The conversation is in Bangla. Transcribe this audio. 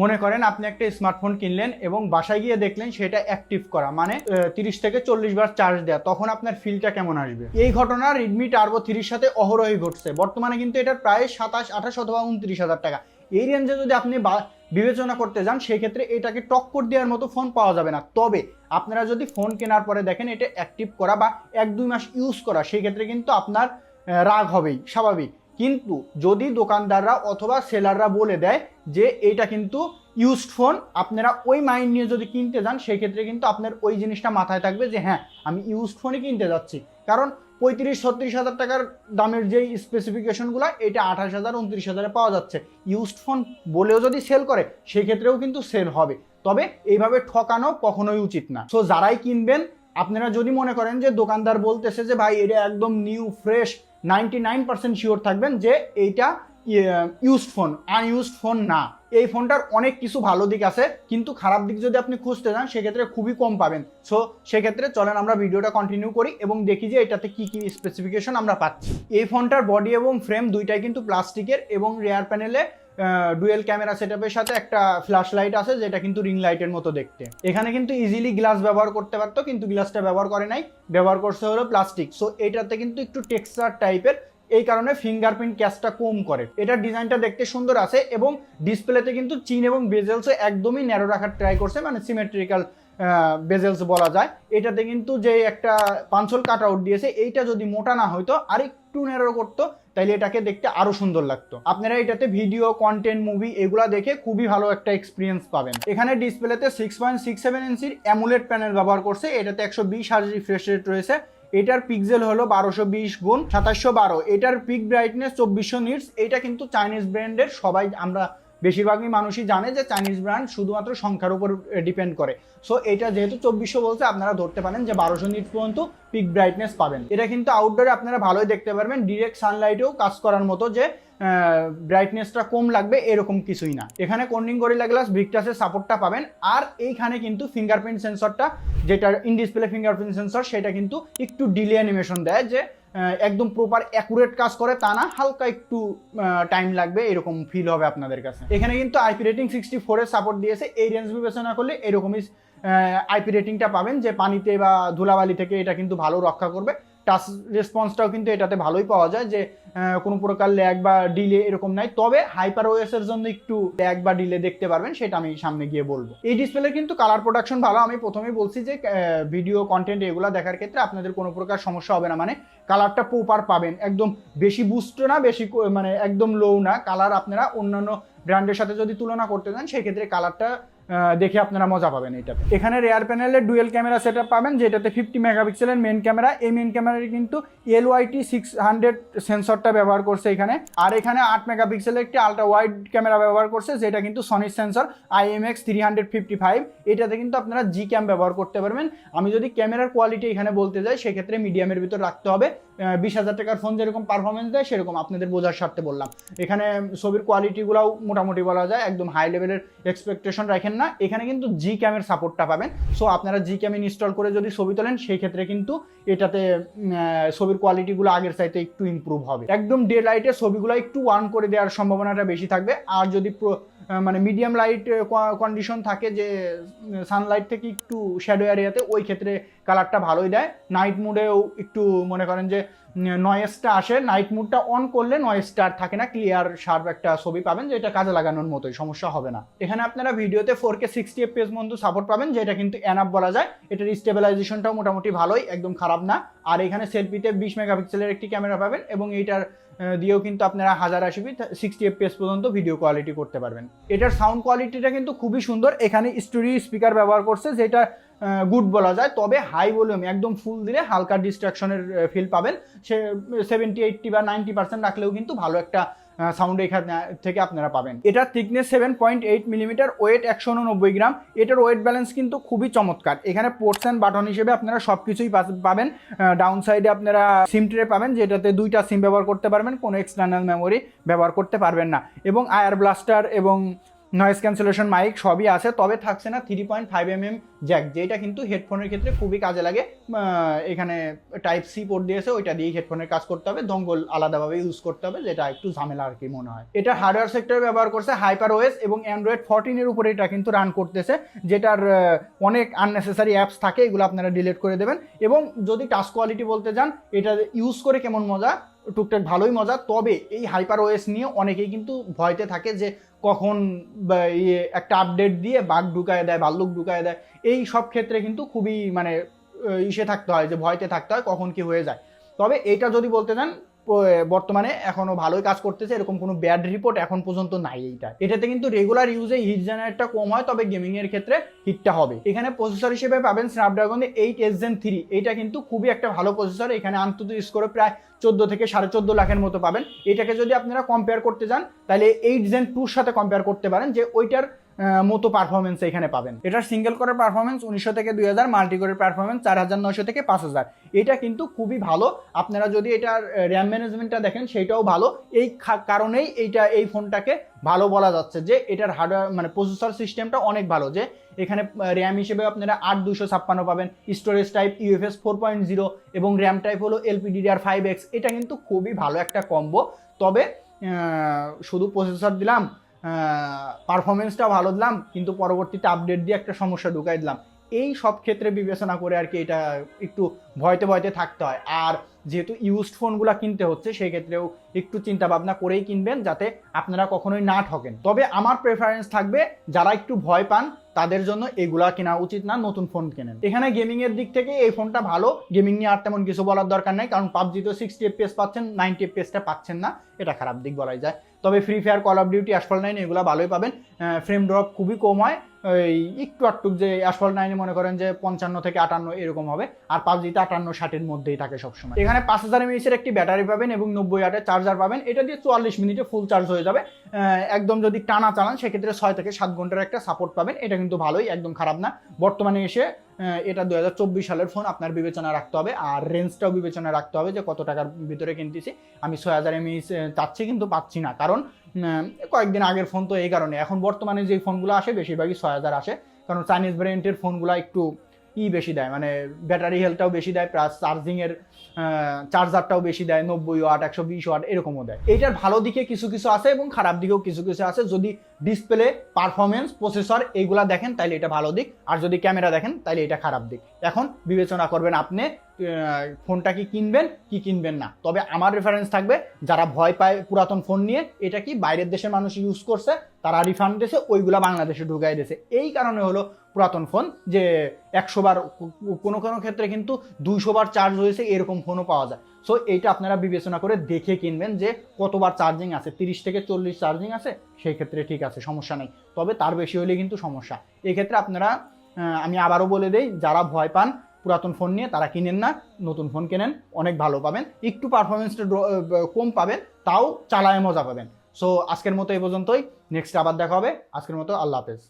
মনে করেন আপনি একটা স্মার্টফোন কিনলেন এবং বাসায় গিয়ে দেখলেন সেটা অ্যাক্টিভ করা মানে তিরিশ থেকে চল্লিশ বার চার্জ দেওয়া তখন আপনার ফিলটা কেমন আসবে? এই ঘটনা রেডমি টার্বো থ্রির সাথে অহরহই ঘটছে। বর্তমানে কিন্তু এটার প্রায় সাতাশ, আঠাশ অথবা উনত্রিশ হাজার টাকা। এই রেঞ্জে যদি আপনি বিবেচনা করতে যান, সেক্ষেত্রে এটাকে টক্কর দেওয়ার মতো ফোন পাওয়া যাবে না। তবে, আপনারা যদি ফোন কেনার পরে দেখেন এটা অ্যাক্টিভ করা বা এক, দুই মাস ইউজ করা সেই ক্ষেত্রে কিন্তু আপনার রাগ হবেই, স্বাভাবিক। কিন্তু যদি দোকানদাররা অথবা সেলাররা বলে দেয় যে এটা কিন্তু ইউজড ফোন আপনারা ওই মাইন্ড নিয়ে যদি কিনতে যান, সেক্ষেত্রে কিন্তু আপনার ওই জিনিসটা মাথায় থাকবে যে হ্যাঁ আমি ইউজড ফোনই কিনতে যাচ্ছি। কারণ পঁয়ত্রিশ, ছত্রিশ হাজার টাকার দামের যেই স্পেসিফিকেশনগুলো এটা আঠাশ হাজার, উনত্রিশ হাজারে পাওয়া যাচ্ছে। ইউজড ফোন বলেও যদি সেল করে, সেক্ষেত্রেও কিন্তু সেল হবে। তবে এইভাবে ঠকানো কখনোই উচিত না। সো যারাই কিনবেন, আপনারা যদি মনে করেন যে দোকানদার বলতেছে যে, ভাই, এটা একদম new fresh ninety nine percent sure থাকবেন যে এইটা ইউজড ফোন আনইউজড ফোন না। এই ফোনটার অনেক কিছু ভালো দিক আছে, কিন্তু খারাপ দিক যদি আপনি খুঁজতে যান, সেক্ষেত্রে খুবই কম পাবেন। সো সেক্ষেত্রে চলেন আমরা ভিডিওটা কন্টিনিউ করি এবং দেখি যে এটাতে কি কি স্পেসিফিকেশন আমরা পাচ্ছি। এই ফোনটার বডি এবং ফ্রেম দুইটাই কিন্তু প্লাস্টিকের এবং রেয়ার প্যানেলে ডুয়েল ক্যামেরা সেটআপের সাথে একটা ফ্ল্যাশ লাইট আছে, যেটা কিন্তু রিং লাইটের মতো দেখতে। এখানে কিন্তু ইজিলি গ্লাস ব্যবহার করতে পারতো, কিন্তু গ্লাসটা ব্যবহার করে নাই। ব্যবহার করছে হলো প্লাস্টিক সো এটাতে কিন্তু একটু টেক্সচার টাইপের এই কারণে ফিঙ্গারপ্রিন্ট ক্যাচটা কম করে। এটার ডিজাইনটা দেখতে সুন্দর আছে এবং ডিসপ্লেতে কিন্তু চিন এবং বেজেলসও একদমই ন্যারো রাখার ট্রাই করছে মানে সিমেট্রিক্যাল বেজেলস বলা যায়। এটাতে কিন্তু যে একটা পাঞ্চল কাট আউট দিয়েছে, এইটা যদি মোটা না হইতো আর একটু ন্যারো করতো, তাইলে এটাকে দেখতে আরও সুন্দর লাগতো। আপনারা এটাতে ভিডিও কন্টেন্ট মুভি এগুলা দেখে খুবই ভালো একটা এক্সপিরিয়েন্স পাবেন। এখানে ডিসপ্লেতে সিক্স পয়েন্ট সিক্স সেভেন ইঞ্চির অ্যামুলেট প্যানেল ব্যবহার করছে, এটাতে একশো বিশ হাজার রিফ্রেশ রেট রয়েছে। এটার পিকজেল হলো বারোশো বিশ গুণ সাতাশশো বারো। এটার পিক ব্রাইটনেস চব্বিশশো নিটস এটা কিন্তু চাইনিজ ব্র্যান্ডের সবাই আমরা বেশিরভাগই মানুষই জানে যে চাইনিজ ব্র্যান্ড শুধুমাত্র সংখ্যার উপর ডিপেন্ড করে। সো এটা যেহেতু চব্বিশশো বলছে, আপনারা ধরতে পারেন যে বারোশো নিট পর্যন্ত পিক ব্রাইটনেস পাবেন। এটা কিন্তু আউটডোরে আপনারা ভালোই দেখতে পারবেন। ডিরেক্ট সানলাইটেও কাজ করার মতো যে ব্রাইটনেসটা কম লাগবে, এরকম কিছুই না। এখানে কর্নিং গরিলা গ্লাস ভিক্টাসের সাপোর্টটা পাবেন। আর এইখানে কিন্তু ফিঙ্গারপ্রিন্ট সেন্সরটা যেটা ইন ডিসপ্লে ফিঙ্গারপ্রিন্ট সেন্সর সেটা কিন্তু একটু ডিলে অ্যানিমেশন দেয় যে একদম প্রপার অ্যাকুরেট কাজ করে, তা না, হালকা একটু টাইম লাগবে, এরকম ফিল হবে আপনাদের কাছে। এখানে কিন্তু আইপি রেটিং সিক্সটি ফোরের সাপোর্ট দিয়েছে, এই রেঞ্জ বিবেচনা করলে এরকমই আইপি রেটিংটা পাবেন, যে পানিতে বা ধুলাবালি থেকে এটা কিন্তু ভালো রক্ষা করবে। টাচ রেসপন্সটাও কিন্তু এটাতে ভালোই পাওয়া যায় যে কোনো প্রকার ল্যাগ বা ডিলে এরকম নাই। তবে হাইপার ওএস এর জন্য একটু ল্যাগ বা ডিলে দেখতে পারবেন, সেটা আমি সামনে গিয়ে বলব। এই ডিসপ্লে কিন্তু কালার প্রোডাকশন ভালো। আমি প্রথমেই বলছি যে ভিডিও কন্টেন্ট এগুলো দেখার ক্ষেত্রে আপনাদের কোনো প্রকার সমস্যা হবে না। মানে কালারটা প্রপার পাবেন। একদম বেশি বুস্ট না, বেশি মানে একদম লো না। কালার আপনারা অন্যান্য ব্র্যান্ডের সাথে যদি তুলনা করতে চান সেই ক্ষেত্রে কালারটা দেখে আপনারা মজা পাবেন এটাতে এখানে রেয়ার প্যানেলের ডুয়েল ক্যামেরা সেট পাবেন, যেটাতে ফিফটি মেগাপিক্সেলের মেন ক্যামেরা এই মেন ক্যামেরার কিন্তু এলওয়াইটি সিক্স হান্ড্রেড সেন্সরটা ব্যবহার করছে এখানে। আর এখানে আট মেগাপিক্সেলের একটি আলট্রা ওয়াইড ক্যামেরা ব্যবহার করছে, যেটা কিন্তু সনির sensor IMX three hundred fifty five এটাতে কিন্তু আপনারা জি ক্যাম ব্যবহার করতে পারবেন। আমি যদি ক্যামেরার কোয়ালিটি এখানে বলতে যাই, সেক্ষেত্রে মিডিয়ামের ভিতর রাখতে হবে। বিশ হাজার টাকার ফোন যেরকম পারফরমেন্স দেয়, সেরকম আপনাদের বোঝার স্বার্থে বললাম। এখানে ছবির কোয়ালিটিগুলোও মোটামুটি বলা যায়, একদম হাই লেভেলের এক্সপেকটেশন রাখেন না। এখানে কিন্তু জি ক্যামের সাপোর্টটা পাবেন। সো আপনারা জি ক্যাম ইনস্টল করে যদি ছবি তোলেন, সেই ক্ষেত্রে কিন্তু এটাতে ছবির কোয়ালিটিগুলো আগের চাইতে একটু ইমপ্রুভ হবে। একদম ডে লাইটে ছবিগুলো একটু ওয়ান করে দেওয়ার সম্ভাবনাটা বেশি থাকবে। আর যদি মানে মিডিয়াম লাইট কন্ডিশন থাকে যে সানলাইট থেকে একটু শ্যাডো এরিয়াতে ওই ক্ষেত্রে কালারটা ভালোই দেয়। নাইট মুডেও একটু মনে করেন যে নয়েজটা আসে নাইট মুডটা অন করলে নয়েজটা আর থাকে না ক্লিয়ার শার্প একটা ছবি পাবেন যেটা কাজে লাগানোর মতোই, সমস্যা হবে না। এখানে আপনারা ভিডিওতে ফোর কে সিক্সটি এফপিএস পর্যন্ত সাপোর্ট পাবেন, যেটা কিন্তু এনাপ বলা যায়। এটার স্টেবিলাইজেশনটাও মোটামুটি ভালোই, একদম খারাপ না। আর এখানে সেলফিতে বিশ মেগাপিক্সেলের একটি ক্যামেরা পাবেন এবং এইটার দিয়েও কিন্তু আপনারা হাজার আশি সিক্সটি এফপিএস পর্যন্ত ভিডিও কোয়ালিটি করতে পারবেন। এটার সাউন্ড কোয়ালিটিটা কিন্তু খুবই সুন্দর। এখানে স্টুডিও স্পিকার ব্যবহার করছে, যেটা গুড বলা যায়। তবে হাই ভলিউম একদম ফুল দিলে হালকা ডিস্ট্রাকশনের ফিল পাবেন। সে সেভেন্টি এইটটি বা নাইনটি পার্সেন্ট রাখলেও কিন্তু ভালো একটা সাউন্ড এখানে থেকে আপনারা পাবেন। এটার thickness seven point eight millimetre weight একশো উননব্বই গ্রাম এটার ওয়েট ব্যালেন্স কিন্তু খুবই চমৎকার। এখানে পোর্টস অ্যান্ড বাটন হিসেবে আপনারা সব কিছুই পাবেন। ডাউন সাইডে আপনারা সিম ট্রে পাবেন, যেটাতে দুইটা সিম ব্যবহার করতে পারবেন। কোনো এক্সটার্নাল মেমোরি ব্যবহার করতে পারবেন না। এবং আয়ার ব্লাস্টার এবং নয়েজ ক্যান্সেলেশন মাইক সবই আছে, তবে থাকছে না three point five M M jack যেটা কিন্তু হেডফোনের ক্ষেত্রে খুবই কাজে লাগে। এখানে টাইপ সি পোর্ট দিয়েছে, ওইটা দিয়েই হেডফোনের কাজ করতে হবে দঙ্গল আলাদাভাবে ইউজ করতে হবে, যেটা একটু ঝামেলা আর কি মনে হয়। এটা হার্ডওয়্যার সেক্টরে ব্যবহার করছে হাইপার ওএস এবং অ্যান্ড্রয়েড ফোরটিনের উপরে এটা কিন্তু রান করতেছে, যেটার অনেক আননেসেসারি অ্যাপস থাকে, এগুলো আপনারা ডিলিট করে দেবেন। এবং যদি টাচ কোয়ালিটি বলতে যান, এটা ইউজ করে কেমন মজা? টুকটাক ভালোই মজা। তবে এই হাইপার ওএস নিয়ে অনেকেই কিন্তু ভয়তে থাকে যে কখন ইয়ে একটা আপডেট দিয়ে বাঘ ঢুকায় দেয়, ভাল্লুক ঢুকায় দেয়। এই সব ক্ষেত্রে কিন্তু খুবই মানে ইসে থাকতে হয়, যে ভয়তে থাকতে হয় কখন কি হয়ে যায়। তবে এটা যদি বলতে প- বর্তমানে এখনও ভালোই কাজ করতেছে, এরকম কোনো ব্যাড রিপোর্ট এখন পর্যন্ত নাই এইটা। এটাতে কিন্তু রেগুলার ইউজে হিট জেনারেটটা কম হয়, তবে গেমিং এর ক্ষেত্রে হিটটা হবে। এখানে প্রসেসর হিসেবে পাবেন Snapdragon eight S Gen three এইটা কিন্তু খুবই একটা ভালো প্রসেসর এখানে আন্তত স্কোরে প্রায় চোদ্দ থেকে সাড়ে চোদ্দ লাখের মতো পাবেন। এটাকে যদি আপনারা কম্পেয়ার করতে যান, তাহলে এইট জেন টুর সাথে কম্পেয়ার করতে পারেন যে ওইটার মতো পারফরমেন্স এখানে পাবেন। এটার সিঙ্গেল করের পারফরমেন্স উনিশশো থেকে দুই হাজার মাল্টি করের পারফরমেন্স চার হাজার নয়শো থেকে পাঁচ হাজার। এটা কিন্তু খুবই ভালো। আপনারা যদি এটার র্যাম ম্যানেজমেন্টটা দেখেন সেটাও ভালো। এই কারণেই এইটা, এই ফোনটাকে ভালো বলা যাচ্ছে যে এটার হার্ডওয়্যার মানে প্রসেসর সিস্টেমটা অনেক ভালো। যে এখানে র্যাম হিসেবে আপনারা আট দুশো ছাপ্পান্ন পাবেন। Storage type UFS four point zero এবং র্যাম টাইপ হলো এলপিডিডিআর ফাইভ এক্স এটা কিন্তু খুবই ভালো একটা কম্বো তবে শুধু প্রসেসর দিলাম পারফরমেন্সটা ভালো দিলাম কিন্তু পরবর্তীতে আপডেট দিয়ে একটা সমস্যা ঢুকাই দিলাম। এই সব ক্ষেত্রে বিবেচনা করে আর কি এটা একটু ভয়তে ভয়তে থাকতে হয়। আর যেহেতু ইউজড ফোনগুলো কিনতে হচ্ছে সেই ক্ষেত্রেও একটু চিন্তা ভাবনা করেই কিনবেন যাতে আপনারা কখনোই না ঠকেন। তবে আমার প্রেফারেন্স থাকবে, যারা একটু ভয় পান, তাদের জন্য এগুলা কেনা উচিত না, নতুন ফোন কেনেন। এখানে গেমিং এর দিক থেকে এই ফোনটা ভালো। গেমিং নিয়ে আর তেমন কিছু বলার দরকার নাই, কারণ পাবজি তো সিক্সটি এফপিএস পাচ্ছেন নাইনটি এফপিএসটা পাচ্ছেন না, এটা খারাপ দিক বলাই যায়। তবে Free Fire Call of Duty Asphalt nine এগুলো ভালোই পাবেন। ফ্রেম ড্রপ খুবই কম হয়। ওই একটু আটটুক যে অ্যাসফল নাইনে মনে করেন যে পঞ্চান্ন থেকে আটান্ন এরকম হবে। আর পাবজিতে আটান্ন ষাটের মধ্যেই থাকে সবসময়। এখানে পাঁচ হাজার এমএইচের একটি ব্যাটারি পাবেন এবং নব্বই আটের চার্জার পাবেন। এটা দিয়ে চুয়াল্লিশ মিনিটে ফুল চার্জ হয়ে যাবে। একদম যদি টানা চালান, সেক্ষেত্রে ছয় থেকে সাত ঘণ্টার একটা সাপোর্ট পাবেন। এটা কিন্তু ভালোই, একদম খারাপ না। বর্তমানে এসে এটা দু সালের ফোন আপনার বিবেচনা রাখতে হবে। আর রেঞ্জটাও বিবেচনা রাখতে হবে যে কত টাকার ভিতরে কিনতেছি। আমি ছয় হাজার এমএইচ চাচ্ছি কিন্তু পাচ্ছি না। কারণ কয়েকদিন আগের ফোন তো এই কারণে। এখন বর্তমানে যে ফোনগুলো আসে, বেশিরভাগই ছয় হাজার আসে। কারণ চাইনিজ ভ্যারিয়েন্টের ফোনগুলো একটু ই বেশি দেয় মানে ব্যাটারি হেলথটাও বেশি দেয় প্লাস চার্জিংয়ের চার্জারটাও বেশি দেয়, নব্বই ওয়াট একশো বিশ ওয়াট এরকমও দেয়। এইটার ভালো দিকে কিছু কিছু আছে এবং খারাপ দিকেও কিছু কিছু আছে। যদি ডিসপ্লে পারফরমেন্স প্রসেসর এইগুলা দেখেন তাহলে এটা ভালো দিক। আর যদি ক্যামেরা দেখেন তাহলে এটা খারাপ দিক। এখন বিবেচনা করবেন আপনি ফোনটা কি কিনবেন কি কিনবেন না। তবে আমার রেফারেন্স থাকবে, যারা ভয় পায় পুরাতন ফোন নিয়ে, এটা কি বাইরের দেশের মানুষ ইউজ করছে, তারা রিফান্ড দিয়েছে, ওইগুলা বাংলাদেশে ঢুকাই দিয়েছে। এই কারণে হলো পুরাতন ফোন, যে একশো বার কোনো কোনো ক্ষেত্রে কিন্তু দুইশো বার চার্জ হয়েছে, এরকম ফোনও পাওয়া যায়। সো এইটা আপনারা বিবেচনা করে দেখে কিনবেন যে কতবার চার্জিং আছে, তিরিশ থেকে চল্লিশ চার্জিং আছে, সেই ক্ষেত্রে ঠিক আছে, সমস্যা নেই। তবে তার বেশি হলে কিন্তু সমস্যা। এক্ষেত্রে আপনারা আমি আবারও বলে দেই, যারা ভয় পান পুরাতন ফোন নিয়ে তারা কিনেন না, নতুন ফোন কেনেন, অনেক ভালো পাবেন। একটু পারফরমেন্সটা কম পাবেন, তাও চালায় মজা পাবেন। সো আজকের মতো এই পর্যন্তই। নেক্সট আবার দেখা হবে। আজকের মতো আল্লাহ হাফেজ।